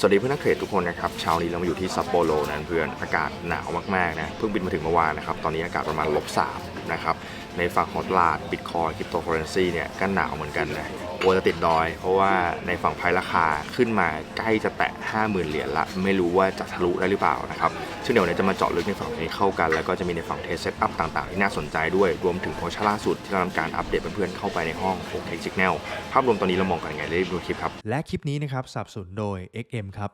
สวัสดีเพื่อนนักเทรดทุกคนนะครับเช้านี้เรามาอยู่ที่ซัปโปโรนะเพื่อนอากาศหนาวมากๆนะเพิ่งบินมาถึงเมื่อวานนะครับตอนนี้อากาศประมาณลบสามนะครับในฝั่งของตลาดบิตคอยคริปโตเคอเรนซีเนี่ยก็หนาวเหมือนกันนะ กลัวจะติดดอย เพราะว่าในฝั่งไพราคาขึ้นมาใกล้จะแตะ 50,000 เหรียญละ ไม่รู้ว่าจะทะลุได้หรือเปล่านะครับซึ่งเดี๋ยวนี้จะมาเจาะลึกในฝั่งนี้เข้ากัน แล้วก็จะมีในฝั่งเทสเซตอัพต่างๆ ที่น่าสนใจด้วย รวมถึงโพสต์ล่าสุดที่เราทำการอัปเดตเพื่อนๆเข้าไปในห้องของเทคซิกแนลภาพรวมตอนนี้เรามองกันยังไงรีบดูคลิปครับและคลิปนี้นะครับสับสนุนโดย XM ครับ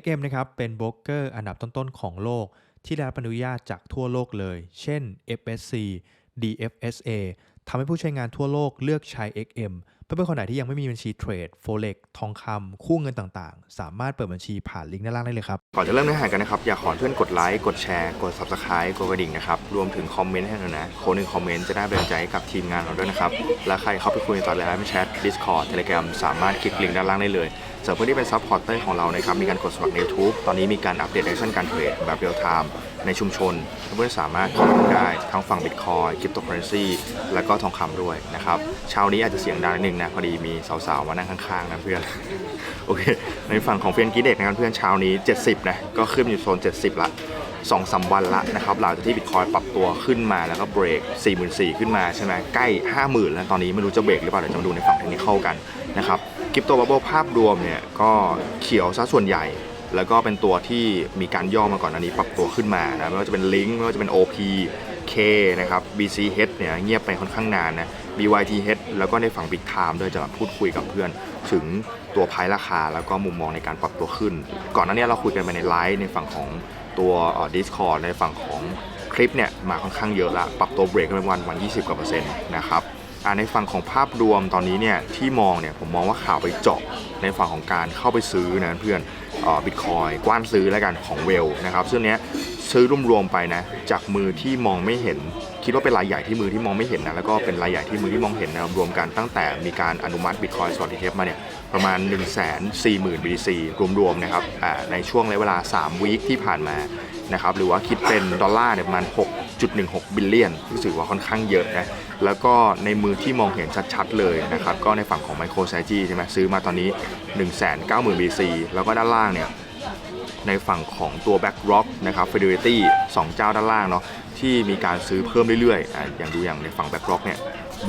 XM นะครับเป็นโบรกเกอร์อันดับต้นๆของโลก ที่ได้รับอนุญาตจากทั่วโลกเลย เช่น FSC DFSA ทำให้ผู้ใช้งานทั่วโลกเลือกใช้ XM เพื่อนๆคนไหนที่ยังไม่มีบัญชีเทรด Forex ทองคำคู่เงินต่างๆ สามารถเปิดบัญชีผ่านลิงก์ด้านล่างได้เลยครับ ก่อนจะเริ่มเนื้อหากันนะครับ อยากขอเพื่อนกดไลค์กดแชร์กด subscribe กดกระดิ่งนะครับรวมถึงคอมเมนต์ให้หน่อยนะคนหนึ่งคอมเมนต์จะได้เป็นกำลังใจให้กับทีมงานเราด้วยนะครับและใครเข้าไปคุยในตอนไลฟ์แชท Discord Telegram สามารถคลิกลิงก์ด้านล่างได้เลยสำหรับเพื่อนที่เป็นซัพพอร์ตเตอร์ของเรานะครับ มีการกดสมัครใน YouTube ตอนนี้มีการอัปเดตแอคชั่นการเทรดแบบเรียลไทม์ในชุมชน เพื่อนสามารถเข้ามาดูได้ทั้งฝั่ง Bitcoin Cryptocurrency แล้วก็ทองคำด้วยนะครับเช้านี้อาจจะเสียงดังนิดนึงนะ พอดีมีสาวๆ มานั่งข้างๆนะเพื่อน โอเค ในฝั่งของเฟียนกีเด็กนะครับเพื่อนเช้านี้ 70 นะ ก็ขึ้นอยู่โซน 70 ละ2องสาวันละนะครับหลังจากที่บิตคอยปรับตัวขึ้นมาแล้วก็เบรก 44,000ขึ้นมาใช่ไหมใกล้ 50,000 แล้วตอนนี้ไม่รู้จะเบรกหรือเปล่าเดี๋ยวจะมาดูในฝั่งเทคนิคเข้ากันนะครับ คริปโตบับเบิลภาพรวมเนี่ยก็เขียวซะส่วนใหญ่ แล้วก็เป็นตัวที่มีการย่อมาก่อนอันนี้ปรับตัวขึ้นมานะไม่ว่าจะเป็น Link ไม่ว่าจะเป็น OP K นะครับ BCH เนี่ยเงียบไปค่อนข้างนานนะ BYTH แล้วก็ในฝั่ง Big Time ด้วยจะมาพูดคุยกับเพื่อน ถึงตัวไพราคาแล้วก็มุมมองในการปรับตัวขึ้น ก่อนหน้านี้เราคุยกันไปในไลฟ์ในฝั่งของตัวเอ่อ Discord ในฝั่งของคลิปเนี่ยมาค่อนข้างเยอะละ ปรับตัวเบรกกันไปวันวัน 20กว่าเปอร์เซ็นต์นะครับ ในฝั่งของภาพรวมตอนนี้เนี่ยที่มองเนี่ยผมมองว่าข่าวไปเจาะในฝั่งของการเข้าไปซื้อนะเพื่อนบิตคอยกว้านซื้อแล้วกันของเวลนะครับซึ่งเนี้ยซื้อรวมๆไปนะจากมือที่มองไม่เห็น คิดว่าเป็นรายใหญ่ที่มือที่มองไม่เห็นนะแล้วก็เป็นรายใหญ่ที่มือที่มองเห็นนะรวมกันตั้งแต่มีการอนุมัติ Bitcoin Spot ETF มาเนี่ยประมาณ 1 4 0 0 0 0 BTC รวมๆนะครับในช่วงระยะเวลา 3 วีคที่ผ่านมานะครับหรือว่าคิดเป็นดอลลาร์เนี่ยประมาณ 6.16 บิลเลียนรู้สึกว่าค่อนข้างเยอะนะ แล้วก็ในมือที่มองเห็นชัดๆเลยนะครับ ก็ในฝั่งของ MicroStrategy ใช่ไหมซื้อมาตอนนี้ 190,000 BC แล้วก็ด้านล่างเนี่ยในฝั่งของตัว BlackRock นะครับ Fidelity 2 เจ้าด้านล่างเนาะที่มีการซื้อเพิ่มเรื่อยๆอะอย่างดูอย่างในฝั่ง BlackRock เนี่ย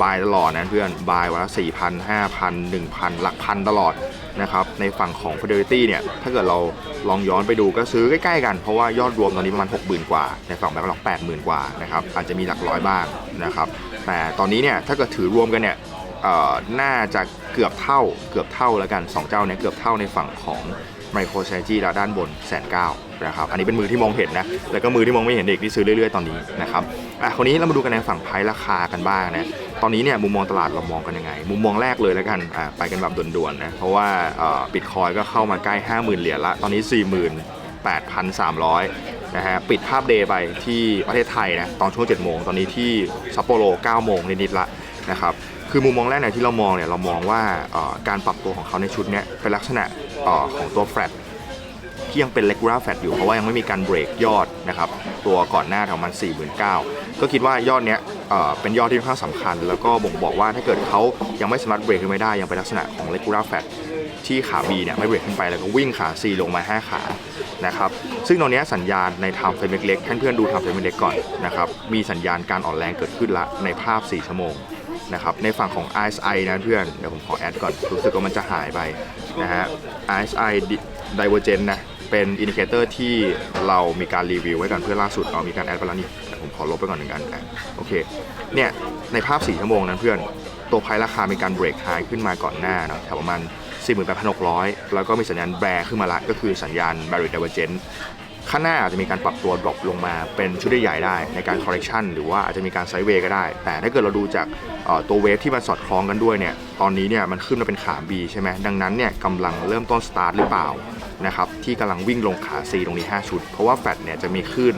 บายตลอดนะเพื่อนบายวันละ4,000 5,000 1,000 หลักพันตลอด นะครับในฝั่งของ Fidelity เนี่ยถ้าเกิดเราลองย้อนไปดูก็ซื้อใกล้ๆกัน เพราะว่ายอดรวมตอนนี้ประมาณ 60,000 กว่า ในฝั่ง BlackRock 80,000 กว่านะครับอาจจะมีหลักร้อยบ้างนะครับแต่ตอนนี้เนี่ยถ้าเกิดถือรวมกันเนี่ยน่าจะเกือบเท่าเกือบเท่าแล้วกัน 2 เจ้าเนี้เกือบเท่าในฝั่งของ MicroStrategy แล้วด้านบนแสนเก้านะครับอันนี้เป็นมือที่มองเห็นนะ แล้วก็มือที่มองไม่เห็นเด็กที่ซื้อเรื่อยๆ ตอนนี้นะครับอะคนนี้เรามาดูกันในฝั่งไพ่ราคากันบ้างนะ ตอนนี้เนี่ยมุมมองตลาดเรามองกันยังไง มุมมองแรกเลยแล้วกันไปกันแบบด่วนๆนะเพราะว่าบิตคอยก็เข้ามาใกล้ 50,000 เหรียญละตอนนี้ 48,300 นะฮะปิดภาพเดย์ไปที่ประเทศไทยนะตอนช่วง 7 โมง ตอนนี้ที่ซัปโปโร 9 โมงนิดๆละนะครับคือมุมมองแรกเนี่ยที่เรามองเนี่ยเรามองว่าการปรับตัวของเขาในชุดนี้เป็นลักษณะอของตัวแฟลตที่ยังเป็น regular flat อยู่เพราะว่ายังไม่มีการเบรกยอดนะครับตัวก่อนหน้าประมาณ49,000 ก็คิดว่ายอดเนี้ย เป็นยอดที่ค่อนข้างสำคัญ แล้วก็บ่งบอกว่าถ้าเกิดเขายังไม่สามารถเบรกขึ้นไม่ได้ ยังเป็นลักษณะของ regular flat ที่ขา B เนี่ยไม่เบรกขึ้นไปแล้วก็วิ่งขา C ลงมา 5 ขานะครับซึ่งตรงนี้สัญญาณใน time frame เล็กๆให้เพื่อนดู time frame เล็กก่อนนะครับมีสัญญาณการอ่อนแรงเกิดขึ้นละในภาพ 4 ชั่วโมงนะครับในฝั่งของ RSI นะเพื่อนเดี๋ยวผมขอแอดก่อน รู้สึกว่ามันจะหายไปนะฮะ RSI Divergent นะเป็นอินดิเคเตอร์ที่เรามีการรีวิวไว้กันเพื่อล่าสุดเรามีการแอดไปแล้วนี่ ผมขอลบไปก่อนหนึ่งอันอะโอเคเนี่ยในภาพ 4 ชั่วโมงนั้นเพื่อน ตัวไพราคามีการเบรกไฮขึ้นมาก่อนหน้านะแถวประมาณ 48,600 แล้วก็มีสัญญาณแบร์ขึ้นมาละก็คือสัญญาณ Bearish Divergent ข้างหน้าอาจจะมีการปรับตัวดรอปลงมาเป็นชุดใหญ่ได้ในการ correction หรือว่าอาจจะมีการไซด์เวย์ก็ได้ แต่ถ้าเกิดเราดูจากตัวเวฟที่มันสอดคล้องกันด้วยเนี่ยตอนนี้เนี่ยมันขึ้นมาเป็นขา B ใช่ไหมดังนั้นเนี่ยกำลังเริ่มต้นสตาร์ทหรือเปล่านะครับที่กำลังวิ่งลงขา C ตรงนี้ 5 ชุด เพราะว่าแฟดเนี่ยจะมีขึ้น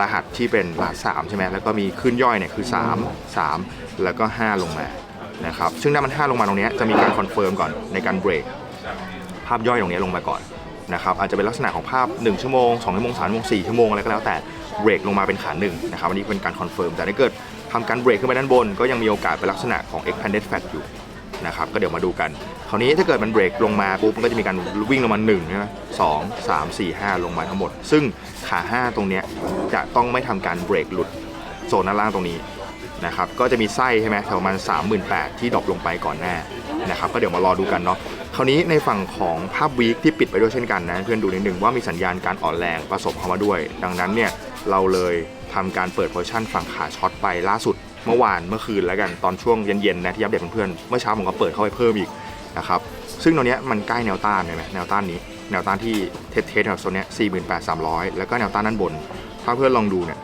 รหัสที่เป็นรหัส3ใช่ไหมแล้วก็มีขึ้นย่อยเนี่ยคือ 3 3 แล้วก็ 5 ลงมานะครับซึ่งถ้ามัน 5 ลงมาตรงนี้จะมีการคอนเฟิร์มก่อนในการเบรกภาพย่อยตรงนี้ลงมาก่อนนะครับอาจจะเป็นลักษณะของภาพ 1 ชั่วโมง 2 ชั่วโมง 3 ชั่วโมง 4 ชั่วโมงอะไรก็แล้วแต่เบรกลงมาเป็นขาหนึ่งนะครับอันนี้เป็นการคอนเฟิร์มแต่ถ้าเกิดทำการเบรกขึ้นไปด้านบน ก็ยังมีโอกาสเป็นลักษณะของ expanded fat อยู่ นะครับก็เดี๋ยวมาดูกันคราวนี้ถ้าเกิดมันเบรกลงมาปุ๊บมันก็จะมีการวิ่งลงมา1ใช่ไหมสองสามสี่ห้าลงมาทั้งหมด ซึ่งขา 5 ตรงเนี้ยจะต้องไม่ทำการเบรกหลุดโซนด้านล่างตรงนี้นะครับก็จะมีไส้ใช่ไหมแถวประมาณ38,000ที่ดรอปลงไปก่อนหน้านะครับก็เดี๋ยวมารอดูกันเนาะคราวนี้ในฝั่งของภาพวีคที่ปิดไปด้วยเช่นกันนะเพื่อนดูนิดนึงว่ามีสัญญาณการอ่อนแรงผสมเข้ามาด้วย ดังนั้นเนี่ยเราเลยทำการเปิดโพชั่นฝั่งขาช็อตไปล่าสุด เมื่อวานเมื่อคืนแล้วกันตอนช่วงเย็นๆนะที่อัปเดตเพื่อนๆเมื่อเช้าผมก็เปิดเข้าไปเพิ่มอีกนะครับซึ่งตรงเนี้ยมันใกล้แนวต้านเลยไหมแนวต้านนี้แนวต้านที่เทสเทสแถวโซนเนี้ย48,300แล้วก็แนวต้านด้านบน ถ้าเพื่อนลองดูเนี่ย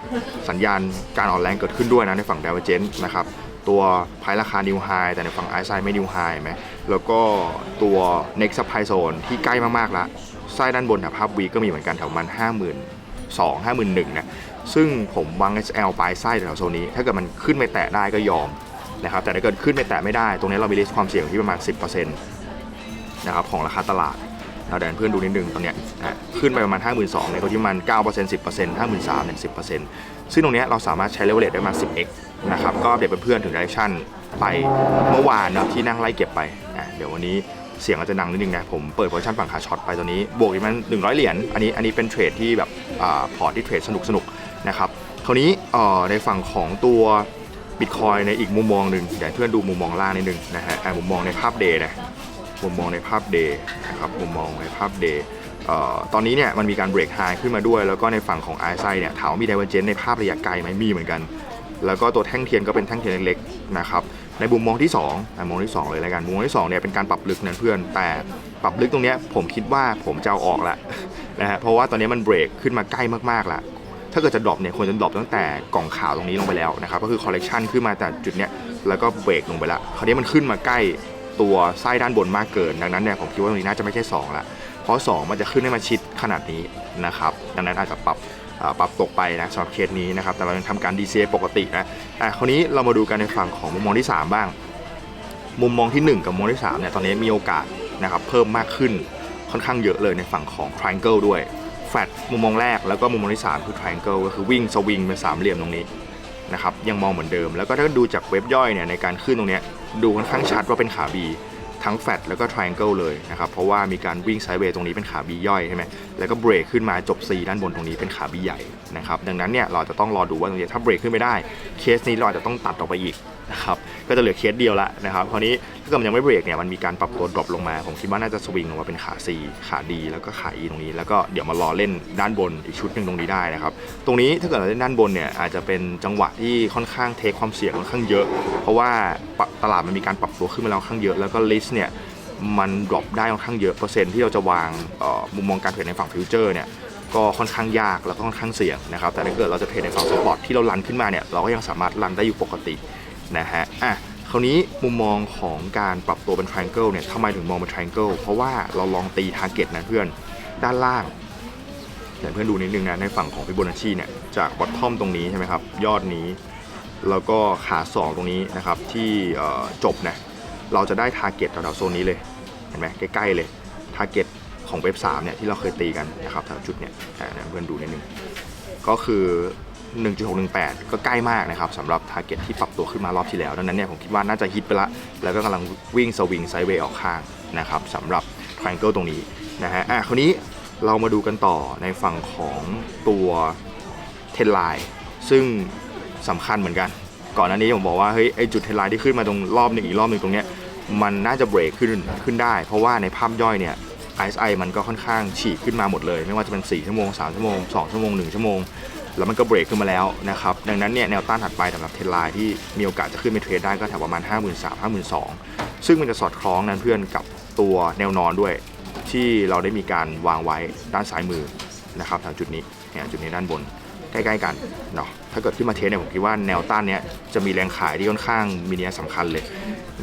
สัญญาณการอ่อนแรงเกิดขึ้นด้วยนะในฝั่งด v e r g e n c e นะครับตัวไพราคา New High แต่ในฝั่ง i อ i ไม่ New High ไหมแล้วก็ตัว Next Supply Zone ที่ใกล้มากๆละไส้ด้านบนแถวภาพวีก็มีเหมือนกันแถวประมัน52,000 51,000นะ ซึ่งผมวาง SL ปลายไส้แถวโซนนี้ ถ้าเกิดมันขึ้นไปแตะได้ก็ยอมนะครับแต่ถ้าเกิดขึ้นไปแตะไม่ได้ ตรงนี้เรามีริสต์ความเสี่ยงที่ประมาณ 10%นะครับของราคาตลาดเราแดนเพื่อนดูนิดนึงตอนเนี้ยขึ้นไปประมาณ 52,000เนี่ยก็ที่มาณ9% 10% 53,000เนี่ย10%ซึ่งตรงนี้เราสามารถใช้เลเวลเลตได้มา 10x นะครับก็อัปเดตเพื่อนถึง direction ไปเมื่อวานเนาะที่นั่งไล่เก็บไปอะเดี๋ยววันนี้เสียงอาจจะดังนิดนึงนะ ผมเปิดโพซิชันฝั่งขาช็อตไปตัวนี้ บวกอีกมัน100 เหรียญอันนี้อันนี้เป็นเทรดที่แบบอ่าพอร์ตที่เทรดสนุกสนุก นะครับคราวนี้ในฝั่งของตัวบิตคอยในอีกมุมมองหนึ่งเดี๋ยวให้เพื่อนดูมุมมองล่างนิดนึงนะฮะอะมุมมองในภาพเดย์นะมุมมองในภาพเดย์นะครับมุมมองในภาพเดย์ตอนนี้เนี่ยมันมีการเบรกไฮขึ้นมาด้วย แล้วก็ในฝั่งของ i อ i เนี่ยถามว่ามี divergence ในภาพระยะไกลไหมมีเหมือนกัน แล้วก็ตัวแท่งเทียนก็เป็นแท่งเทียนเล็กๆนะครับในมุมมองที่2อะมุมมองที่ 2 เลยแล้วกันมุมมองที่2เนี่ยเป็นการปรับลึกนะเพื่อน แต่ปรับลึกตรงนี้ผมคิดว่าผมจะเอาออกละนะฮะเพราะว่าตอนนี้มันเบรกขึ้นมาใกล้มากๆละ ถ้าเกิดจะดรอปเนี่ยควรจะดรอปตั้งแต่กล่องขาวตรงนี้ลงไปแล้วนะครับก็คือคอลเลกชันขึ้นมาแต่จุดเนี้ยแล้วก็เบรกลงไปละคราวนี้มันขึ้นมาใกล้ตัวไส้ด้านบนมากเกิน ดังนั้นเนี่ยผมคิดว่าตรงนี้น่าจะไม่ใช่2ละเพราะ 2 มันจะขึ้นให้มาชิดขนาดนี้นะครับดังนั้นอาจจะปรับปรับตกไปนะสำหรับเคสนี้นะครับแต่เรายังทำการ DCA ปกตินะอะคราวนี้เรามาดูกันในฝั่งของมุมมองที่ 3 บ้าง มุมมองที่ 1 กับมุมมองที่3เนี่ยตอนนี้มีโอกาสนะครับเพิ่มมากขึ้นค่อนข้างเยอะเลยในฝั่งของ triangle ด้วย แฟลตมุมมองแรกแล้วก็มุมมองที่ 3 คือ triangle ก็คือวิ่งสวิงเป็นสามเหลี่ยมตรงนี้นะครับยังมองเหมือนเดิม แล้วก็ถ้าดูจากเว็บย่อยเนี่ยในการขึ้นตรงเนี้ยดูค่อนข้างชัดว่าเป็นขา B ทั้งแฟตแล้วก็ triangle เลยนะครับ เพราะว่ามีการวิ่งไซด์เวย์ตรงนี้เป็นขา B ย่อยใช่ไหมแล้วก็เบรกขึ้นมาจบ C ด้านบนตรงนี้เป็นขา B ใหญ่นะครับ ดังนั้นเนี่ยเราจะต้องรอดูว่าตรงนี้ถ้าเบรกขึ้นไม่ได้ เคสนี้เราอาจจะต้องตัดออกไปอีกนะครับ ก็จะเหลือเคสเดียวละนะครับคราวนี้ถ้าเกิดมันยังไม่เบรกเนี่ยมันมีการปรับตัวดรอปลงมา ผมคิดว่าน่าจะสวิงลงมาเป็นขา C ขา D แล้วก็ขา E ตรงนี้แล้วก็เดี๋ยวมารอเล่นด้านบนอีกชุดหนึ่งตรงนี้ได้นะครับตรงนี้ถ้าเกิดเราเล่นด้านบนเนี่ยอาจจะเป็นจังหวะที่ค่อนข้างเทคความเสี่ยงค่อนข้างเยอะ เพราะว่าตลาดมันมีการปรับตัวขึ้นมาแล้วค่อนข้างเยอะแล้วก็ลิสต์เนี่ยมันดรอปได้ค่อนข้างเยอะเปอร์เซ็นต์ที่เราจะวางมุมมองการเทรดในฝั่งฟิวเจอร์เนี่ยก็ค่อนข้างยากแล้วก็ค่อนข้างเสี่ยงนะครับแต่ถ้าเกิดเราจะเทรดในฝั่งสปอร์ตที่เราลันขึ้นมาเนี่ยเราก็ยังสามารถลันได้อยู่ปกติ นะฮะอะคราวนี้มุมมองของการปรับตัวเป็น triangle เนี่ยทำไมถึงมองเป็น triangle เพราะว่าเราลองตี target นะเพื่อนด้านล่างเดี๋ยวเพื่อนดูนิดนึงนะในฝั่งของฟิโบนัชชีเนี่ยจากบอททอมตรงนี้ใช่ไหมครับยอดนี้ แล้วก็ขาสองตรงนี้นะครับที่จบนะเราจะได้ target แถวๆโซนนี้เลยเห็นไหมใกล้ๆเลยทาร์เก็ต ของเว็บ3เนี่ยที่เราเคยตีกันนะครับแถวจุดเนี่ยอ่าเดี๋ยวเพื่อนดูนิดนึงก็คือ 1.618 ก็ใกล้มากนะครับสำหรับทาร์เก็ตที่ปรับตัวขึ้นมารอบที่แล้วดังนั้นเนี่ยผมคิดว่าน่าจะฮิตไปละ แล้วก็กำลังวิ่งสวิงไซด์เวย์ออกข้างนะครับสำหรับ triangle ตรงนี้นะฮะอะคราวนี้เรามาดูกันต่อในฝั่งของตัวเทนไลน์ซึ่งสำคัญเหมือนกัน ก่อนหน้านี้ผมบอกว่าเฮ้ยไอจุดเทนไลน์ที่ขึ้นมาตรงรอบหนึ่งอีกรอบหนึ่งตรงเนี้ยมันน่าจะเบรกขึ้นขึ้นได้ เพราะว่าในภาพย่อยเนี่ย RSI มันก็ค่อนข้างฉีกขึ้นมาหมดเลย ไม่ว่าจะเป็น 4 ชั่วโมง 3 ชั่วโมง 2 ชั่วโมง 1 ชั่วโมง แล้วมันก็เบรกขึ้นมาแล้วนะครับ ดังนั้นเนี่ยแนวต้านถัดไปสำหรับเทรนไลน์ที่มีโอกาสจะขึ้นไปเทรดได้ก็แถวประมาณ 5 3 0 0 0 5 2 0 0 0ซึ่งมันจะสอดคล้องนั้นเพื่อนกับตัวแนวนอนด้วย ที่เราได้มีการวางไว้ด้านซ้ายมือนะครับแถวจุดนี้เนี่ยจุดนี้ด้านบน ใกล้ๆกันเนาะถ้าเกิดขึ้นมาเทสเนี่ยผมคิดว่าแนวต้านเนี้ยจะมีแรงขายที่ค่อนข้างมีนัยสำคัญเลย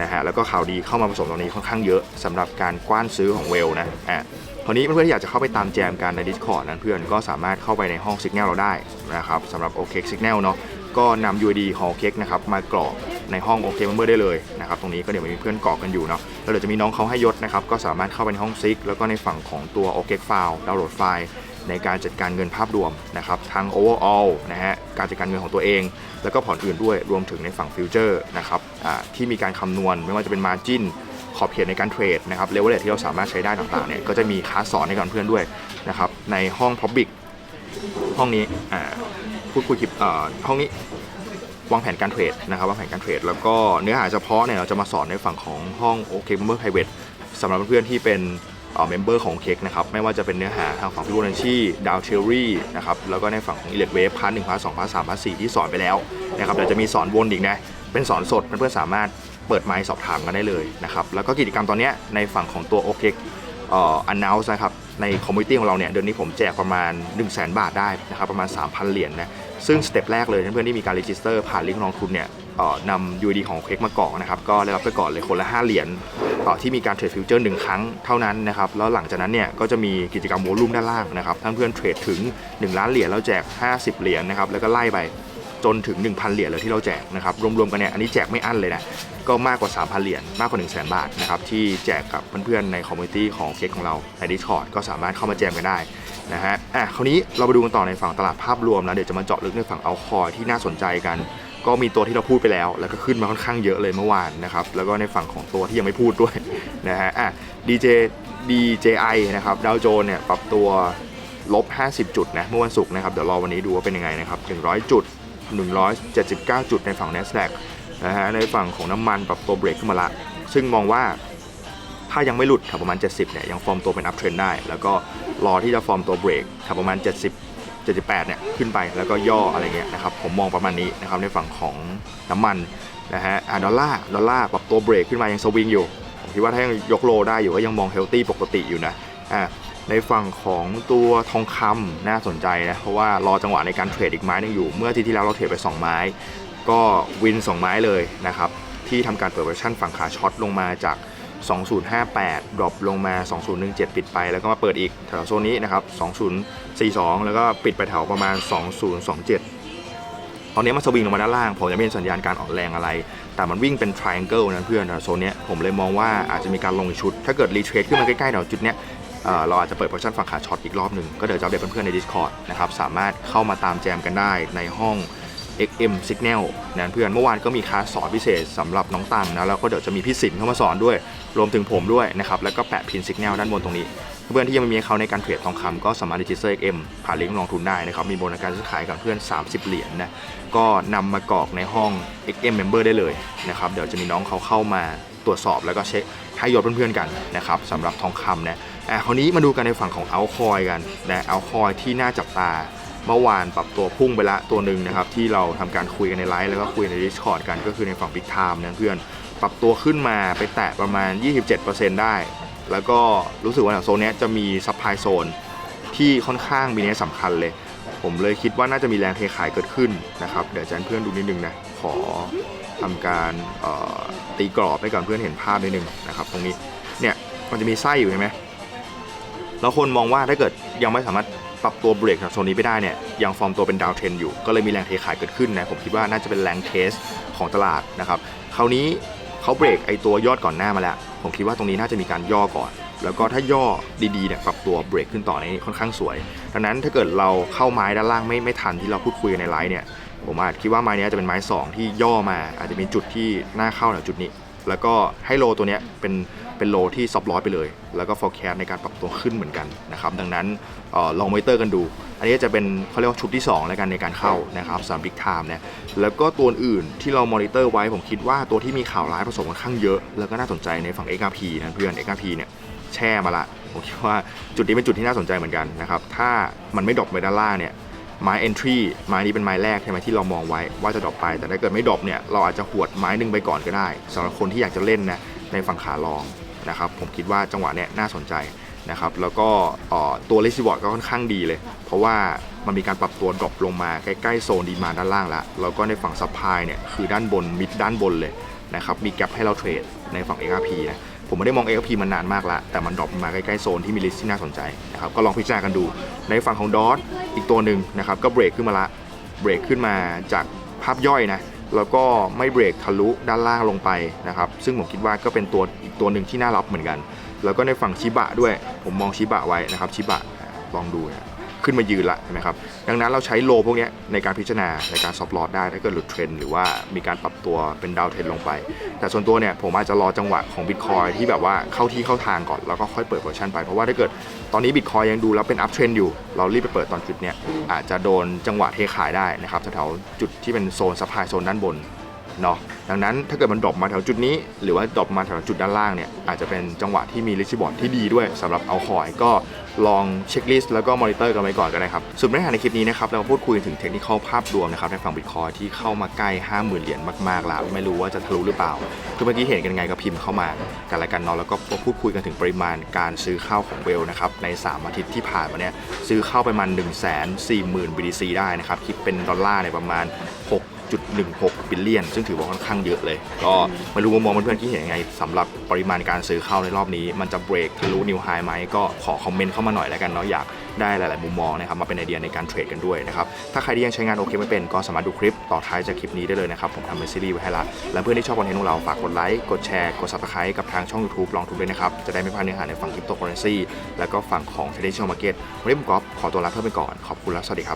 นะฮะแล้วก็ข่าวดีเข้ามาผสมตรงนี้ค่อนข้างเยอะสำหรับการกว้านซื้อของเวลนะอะคราวนี้เพื่อนๆที่อยากจะเข้าไปตามแจมกันใน Discord นั้นเพื่อนก็สามารถเข้าไปในห้อง Signal เราได้นะครับสำหรับ OK Signal เนาะก็นำ UID ของ OK นะครับมากรอกในห้อง OK Member ได้เลยนะครับตรงนี้ก็เดี๋ยวมีเพื่อนกรอกกันอยู่เนาะแล้วเดี๋ยวจะมีน้องเขาให้ยศนะครับก็สามารถเข้าไปในห้องซิกแล้วก็ในฝั่งของตัว OK File ดาวน์โหลดไฟล์ ในการจัดการเงินภาพรวมนะครับทั้ง overall นะฮะการจัดการเงินของตัวเอง แล้วก็ผ่อนอื่นด้วยรวมถึงในฝั่งฟิวเจอร์นะครับที่มีการคำนวณไม่ว่าจะเป็น margin ขอบเขตในการเทรดนะครับเลเวลที่เราสามารถใช้ได้ต่างๆเนี่ยก็จะมีคลาสสอนให้กับเพื่อนด้วยนะครับในห้อง Public ห้องนี้พูดคุยคลิปห้องนี้วางแผนการเทรดนะครับวางแผนการเทรดแล้วก็เนื้อหาเฉพาะเนี่ยเราจะมาสอนในฝั่งของห้อง OK Member Private สำหรับเพื่อนๆที่เป็น เมมเบอร์ของเค้กนะครับไม่ว่าจะเป็นเนื้อหาทางฝั่งฟิโบนัชชีดาวเทอรี่นะครับแล้วก็ในฝั่งของอิเล็กเวฟพาร์ทหนึ่งพาร์ทสองพาร์ทสามพาร์ทสี่ที่สอนไปแล้วนะครับเดี๋ยวจะมีสอนวนอีกนะเป็นสอนสดเพื่อนๆสามารถเปิดไมค์สอบถามกันได้เลยนะครับแล้วก็กิจกรรมตอนนี้ในฝั่งของตัวโอเคเอ่อ announce นะครับในคอมมูนิตี้ของเราเนี่ยเดือนนี้ผมแจกประมาณ 1 0 0 0 0แบาทได้นะครับประมาณ 3,000 เหรียญนะซึ่งสเต็ปแรกเลยเพื่อนๆที่มีการรีจิสเตอร์ผ่านลิงก์ลงทุนเนี่ย นำ UID ของเค้กมากรอกนะครับก็ได้รับไปก่อนเลยคนละ 5 เหรียญต่อที่มีการเทรดฟิวเจอร์หนึ่งครั้งเท่านั้นนะครับแล้วหลังจากนั้นเนี่ยก็จะมีกิจกรรมโวลุ่มด้านล่างนะครับถ้านเพื่อนเทรดถึง 1 ล้านเหรียญแล้วแจก 50 เหรียญนะครับแล้วก็ไล่ไปจนถึง 1,000 เหรียญเลยที่เราแจกนะครับรวมๆกันเนี่ยอันนี้แจกไม่อั้นเลยนะก็มากกว่า 3,000 เหรียญมากกว่า 1 0 0 0 0แบาทนะครับที่แจกกับเพื่อนๆในคอมมูนิตี้ของเค้กของเราใน Discord ก็สามารถเข้ามาแจมกันได้นะฮะอะคราวนี้เราไปดูกันต่อในฝั่งตลาดภาพรวมแล้วเดี๋ยวจะมาเจาะลึกในฝั่งเอาคอยที่น่าสนใจกัน ก็มีตัวที่เราพูดไปแล้ว แล้วก็ขึ้นมาค่อนข้างเยอะเลยเมื่อวานนะครับ แล้วก็ในฝั่งของตัวที่ยังไม่พูดด้วยนะฮะอะ DJ DJI นะครับดาวโจนเนี่ยปรับตัวลบ 50 จุดนะเมื่อวันศุกร์นะครับ เดี๋ยวรอวันนี้ดูว่าเป็นยังไงนะครับ 100 จุด 179 จุดในฝั่ง NASDAQ นะฮะในฝั่งของน้ำมันปรับตัวเบรกขึ้นมาละ ซึ่งมองว่าถ้ายังไม่หลุดแถวประมาณ 70เนี่ยยังฟอร์มตัวเป็นอัพเทรนได้ แล้วก็รอที่จะฟอร์มตัวเบรกแถวประมาณ 70 78เนี่ยขึ้นไปแล้วก็ย่ออะไรเงี้ยนะครับผมมองประมาณนี้นะครับในฝั่งของน้ำมันนะฮะอะดอลลาร์ดอลลาร์ปรับตัวเบรกขึ้นมายังสวิงอยู่ผมคิดว่าถ้ายังยกโลได้อยู่ก็ยังมองเฮลตี้ปกติอยู่นะอะในฝั่งของตัวทองคำน่าสนใจนะเพราะว่ารอจังหวะในการเทรดอีกไม้หนึงอยู่ เมื่อที่ที่แล้วเราเทรดไป 2 ไม้ ก็วิน 2 ไม้เลยนะครับที่ทำการเปิดเวอร์ชันฝั่งขาช็อตลงมาจาก 2058 ดรอปลงมา 2017 ปิดไปแล้วก็มาเปิดอีกแถวโซนนี้นะครับ 2042 แล้วก็ปิดไปแถวประมาณ 2027 ตอนนี้มันสวิงลงมาด้านล่าง ผมยังไม่เห็นสัญญาณการอ่อนแรงอะไร แต่มันวิ่งเป็น triangle นะเพื่อนแถวโซนนี้ผมเลยมองว่าอาจจะมีการลงชุด ถ้าเกิดรีเทรดขึ้นมาใกล้ๆแถวจุดเนี้ยเราอาจจะเปิดโปรโมชั่นฝั่งขาช็อตอีกรอบหนึ่งก็เดี๋ยวจะอัปเดตเพื่อนๆใน Discord นะครับสามารถเข้ามาตามแจมกันได้ในห้อง XM Signal นะเพื่อนเมื่อวานก็มีคลาสสอนพิเศษสำหรับน้องตังนะแล้วก็เดี๋ยวจะมีพี่สินเข้ามาสอนด้วย รวมถึงผมด้วยนะครับแล้วก็แปะพิน Signal ด้านบนตรงนี้ เพื่อนที่ยังไม่มีเขาในการเทรดทองคำก็สามารถ register XM ผ่านลิงก์ลงทุนได้นะครับมีโบนัสการซื้อขายกับเพื่อน 30 เหรียญนะก็นำมากรอกในห้อง XM Member ได้เลยนะครับเดี๋ยวจะมีน้องเขาเข้ามาตรวจสอบแล้วก็เช็คให้ยศเพื่อนๆกันนะครับสำหรับทองคำนะอะคราวนี้มาดูกันในฝั่งของเอาคอยกันนะเอาคอยที่น่าจับตา เมื่อวานปรับตัวพุ่งไปละตัวหนึ่งนะครับ ที่เราทำการคุยกันในไลฟ์แล้วก็คุยใน Discord กันก็คือในฝั่ง Big Time นะเพื่อน ปรับตัวขึ้นมาไปแตะประมาณ 27%ได้ แล้วก็รู้สึกว่าโซนนี้จะมีซัพพลายโซนที่ค่อนข้างมีนัยสำคัญเลย ผมเลยคิดว่าน่าจะมีแรงเทขายเกิดขึ้นนะครับ เดี๋ยวอาจารย์เพื่อนดูนิดนึงนะ ขอทำการตีกรอบให้ก่อนเพื่อนเห็นภาพนิดนึงนะครับ ตรงนี้เนี่ยมันจะมีไส้อยู่ใช่ไหมแล้วคนมองว่าถ้าเกิดยังไม่สามารถ ปรับตัวเบรกจากโซนนี้ไปได้เนี่ยยังฟอร์มตัวเป็นดาวเทรนอยู่ ก็เลยมีแรงเทขายเกิดขึ้นนะผมคิดว่าน่าจะเป็นแรงเทสของตลาดนะครับคราวนี้เขาเบรกไอตัวยอดก่อนหน้ามาแล้ว ผมคิดว่าตรงนี้น่าจะมีการย่อก่อน แล้วก็ถ้าย่อดีๆเนี่ยปรับตัวเบรกขึ้นต่อในค่อนข้างสวยดังนั้นถ้าเกิดเราเข้าไม้ด้านล่างไม่ไม่ทันที่เราพูดคุยกันในไลฟ์เนี่ยผมอาจคิดว่าไม้นี้จะเป็นไม้สองที่ย่อมาอาจจะมีจุดที่น่าเข้าแถวจุดนี้ แล้วก็ให้โลตัวเนี้ยเป็น เป็นโลที่ซับร้อยไปเลย แล้วก็ forecast ในการปรับตัวขึ้นเหมือนกันนะครับดังนั้นออลองมอนิเตอร์กันดู อันนี้จะเป็นเขาเรียกว่าชุดที่2แล้วกันในการเข้านะครับสำหรับ Big Time เนี่ยแล้วก็ตัวอื่นที่เรามอนิเตอร์ไว้ผมคิดว่าตัวที่มีข่าวร้ายผสมค่อนข้างเยอะ แล้วก็น่าสนใจในฝั่ง XRP นะเพื่อน XRP เนี่ยแช่มาละผมคิดว่าจุดนี้เป็นจุดที่น่าสนใจเหมือนกันนะครับถ้ามันไม่ดรอปไปด้านล่างเนี่ยไม้ entry ไม้นี้เป็นไม้แรกใช่ไหมที่เรามองไว้ว่าจะดรอปไป แต่ถ้าเกิดไม่ดรอปเนี่ยเราอาจจะหวดไม้หนึ่งไปก่อนก็ได้สำหรับคนที่อยากจะเล่นนะในฝั่งขาลอง นะครับผมคิดว่าจังหวะเนี้ยน่าสนใจนะครับแล้วก็ตัวเลสิบอร์ดก็ค่อนข้างดีเลย เพราะว่ามันมีการปรับตัวดรอปลงมาใกล้ๆโซนดีมาด้านล่างแล้วแล้วก็ในฝั่งซัพพลายเนี่ยคือด้านบนมิดด้านบนเลยนะครับมีแกลบให้เราเทรดในฝั่ง XRP นะผมไม่ได้มอง XRP มันนานมากล้วแต่มันดรอปมาใกล้ๆโซนที่มีลิสที่น่าสนใจนะครับก็ลองพิจารณากันดู ในฝั่งของดอทอีกตัวหนึ่งนะครับก็เบรกขึ้นมาละเบรกขึ้นมาจากภาพย่อยนะ แล้วก็ไม่เบรกทะลุด้านล่างลงไปนะครับ ซึ่งผมคิดว่าก็เป็นตัวอีกตัวหนึ่งที่น่ารับเหมือนกัน แล้วก็ในฝั่งชิบะด้วย ผมมองชิบะไว้นะครับชิบะลองดูนะ ขึ้นมายืนละใช่ไหมครับดังนั้นเราใช้โลพวกนี้ในการพิจารณาในการซอฟต์ลอดได้ถ้าเกิดหลุดเทรนหรือว่ามีการปรับตัวเป็นดาวเทรนลงไป แต่ส่วนตัวเนี่ยผมอาจจะรอจังหวะของบิตคอยที่แบบว่าเข้าที่เข้าทางก่อนแล้วก็ค่อยเปิดเวอร์ชันไปเพราะว่าถ้าเกิดตอนนี้บิตคอยยังดูแล้วเป็นอัพเทรนอยู่ เรารีบไปเปิดตอนจุดเนี้ยอาจจะโดนจังหวะเทขายได้นะครับแถวๆจุดที่เป็นโซนซัพพลายโซนด้านบน เนาะดังนั้นถ้าเกิดมันดรอปมาแถวจุดนี้ หรือว่าดรอปมาแถวจุดด้านล่างเนี่ยอาจจะเป็นจังหวะที่มีลิชบอร์ดที่ดีด้วยสำหรับเอาคอยก็ลองเช็คลิสต์แล้วก็มอนิเตอร์กันไว้ก่อนก็ได้ครับส่วนเนื้อหาในคลิปนี้นะครับเราพูดคุยถึงเทคนิคภาพรวมนะครับในฝั่งบิตคอยที่เข้ามาใกล้ 50,000 เหรียญมากๆแล้วไม่รู้ว่าจะทะลุหรือเปล่าคือเมื่อกี้เห็นกันไงก็พิมพ์เข้ามากันละกันเนาะแล้วก็พูดคุยกันถึงปริมาณการซื้อเข้าของเวลนะครับใน 3 อาทิตย์ที่ผ่านมาเนี่ยซื้อเข้าปมาณ1 4 0 0 0 0 BTC ได้นะครับคิดเป็นดอลลาร์เนี่ยประมาณ 6.16 บิลเลียน ซึ่งถือว่าค่อนข้างเยอะเลย ก็ไม่รู้มุมมองเพื่อนๆที่เห็นยังไงสำหรับปริมาณการซื้อเข้าในรอบนี้ มันจะเบรกทะลุนิวไฮไหมก็ขอคอมเมนต์เข้ามาหน่อยแล้วกันเนาะอยากได้หลาย ๆ มุมมองนะครับมาเป็นไอเดียในการเทรดกันด้วยนะครับถ้าใครที่ยังใช้งานโอเคไม่เป็นก็สามารถดูคลิปต่อท้ายจากคลิปนี้ได้เลยนะครับผมทำเป็นซีรีส์ไว้ให้ละและเพื่อนที่ชอบคอนเทนต์ของเราฝากกดไลค์กดแชร์กด subscribe กับทางช่อง YouTube ลองทุนด้วยนะครับจะได้ไม่พลาดเนื้อหาในฝั่งคริปโตเคอเรนซีแล้วก็ฝั่งของ traditional market วันนี้ผมก๊อฟขอตัวลาเพื่อนไปก่อนขอบคุณและสวัสดีครับ